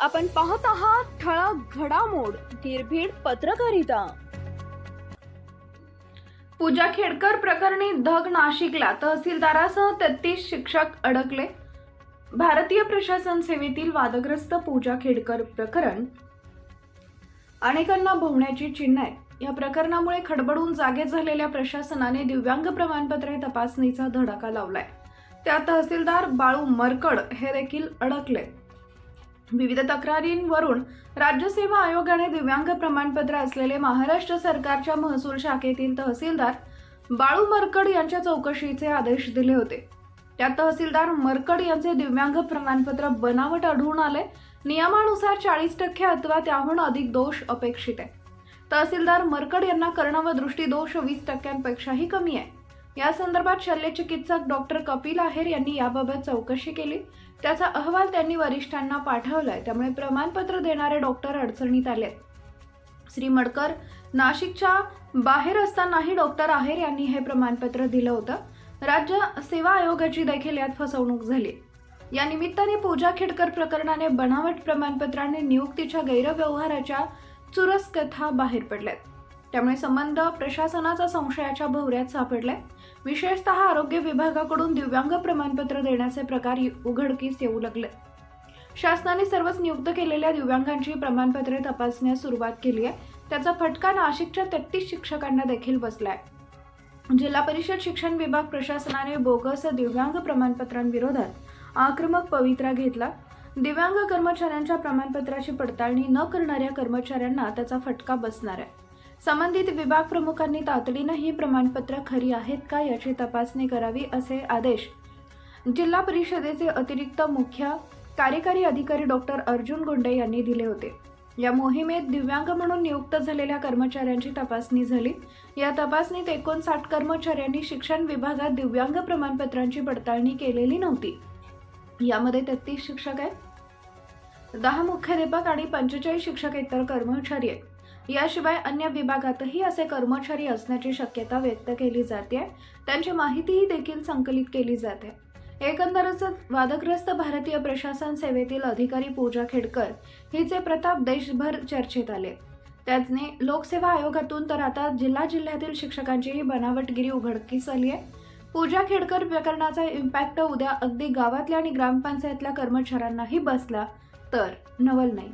आपण पाहत आहात ठळक घडामोड निर्भीड पत्रकारिता. पूजा खेडकर प्रकरणी धग नाशिकला तहसीलदारासह तेहतीस शिक्षक अडकले. भारतीय प्रशासन सेवेतील वादग्रस्त पूजा खेडकर प्रकरण. अनेकांना भोवण्याची चिन्ह आहे. या प्रकरणामुळे खडबडून जागे झालेल्या प्रशासनाने दिव्यांग प्रमाणपत्रे तपासणीचा धडाका लावलाय. त्या तहसीलदार बाळू मरकड हे देखील अडकले. विविध तक्रारींवरून राज्य सेवा आयोगाने दिव्यांग प्रमाणपत्र असलेले महाराष्ट्र सरकारच्या महसूल शाखेतील तहसीलदार बाळू मरकड यांच्या चौकशीचे आदेश दिले होते. त्यात तहसीलदार मरकड यांचे दिव्यांग प्रमाणपत्र बनावट आढळून आले. नियमानुसार चाळीस टक्के अथवा त्याहून अधिक दोष अपेक्षित आहे. तहसीलदार मरकड यांना कर्ण व दृष्टीदोष वीस टक्क्यांपेक्षाही कमी आहे. या संदर्भात शल्यचिकित्सक डॉक्टर कपिल आहेर यांनी याबाबत चौकशी केली. त्याचा अहवाल त्यांनी वरिष्ठांना पाठवलाय. त्यामुळे प्रमाणपत्र देणारे डॉक्टर अडचणीत आले श्री मडकर नाशिकच्या बाहेर असतानाही डॉक्टर आहेर यांनी हे प्रमाणपत्र दिलं होतं. राज्य सेवा आयोगाची देखील यात फसवणूक झाली. या निमित्ताने पूजा खेडकर प्रकरणाने बनावट प्रमाणपत्राने नियुक्तीच्या गैरव्यवहाराच्या चुरस कथा बाहेर पडल्यात. त्यामुळे संबंध प्रशासनाचा संशयाच्या भोवऱ्यात सापडलाय. विशेषतः आरोग्य विभागाकडून दिव्यांग प्रमाणपत्र देण्याचे प्रकार उघडकीस येऊ लागले. शासनाने सर्वच नियुक्त केलेल्या दिव्यांगांची प्रमाणपत्रे तपासण्यास सुरुवात केली आहे. त्याचा फटका नाशिकच्या तेहतीस शिक्षकांना देखील बसलाय. जिल्हा परिषद शिक्षण विभाग प्रशासनाने बोगस दिव्यांग प्रमाणपत्रांविरोधात आक्रमक पवित्रा घेतला. दिव्यांग कर्मचाऱ्यांच्या प्रमाणपत्राची पडताळणी न करणाऱ्या कर्मचाऱ्यांना त्याचा फटका बसणार आहे. संबंधित विभाग प्रमुखांनी तातडीनं ही प्रमाणपत्र खरी आहेत का याची तपासणी करावी असे आदेश जिल्हा परिषदेचे अतिरिक्त मुख्य कार्यकारी अधिकारी डॉक्टर अर्जुन गुंडे यांनी दिले होते. या मोहिमेत दिव्यांग म्हणून नियुक्त झालेल्या कर्मचाऱ्यांची तपासणी झाली. या तपासणीत एकोणसाठ कर्मचाऱ्यांनी शिक्षण विभागात दिव्यांग प्रमाणपत्रांची पडताळणी केलेली नव्हती. यामध्ये तेहतीस शिक्षक आहेत दहा मुख्याध्यापक आणि पंचेचाळीस शिक्षक इतर कर्मचारी आहेत. याशिवाय अन्य विभागातही असे कर्मचारी असण्याची शक्यता व्यक्त केली जाते. त्यांची माहितीही देखील संकलित केली जाते. एकंदरच वादग्रस्त भारतीय प्रशासन सेवेतील अधिकारी पूजा खेडकर हिचे प्रताप देशभर चर्चेत आले. त्याने लोकसेवा आयोगातून तर आता जिल्हा जिल्ह्यातील शिक्षकांचीही बनावटगिरी उघडकीस आली आहे. पूजा खेडकर प्रकरणाचा इम्पॅक्ट उद्या अगदी गावातल्या आणि ग्रामपंचायतल्या कर्मचाऱ्यांनाही बसला तर नवल नाही.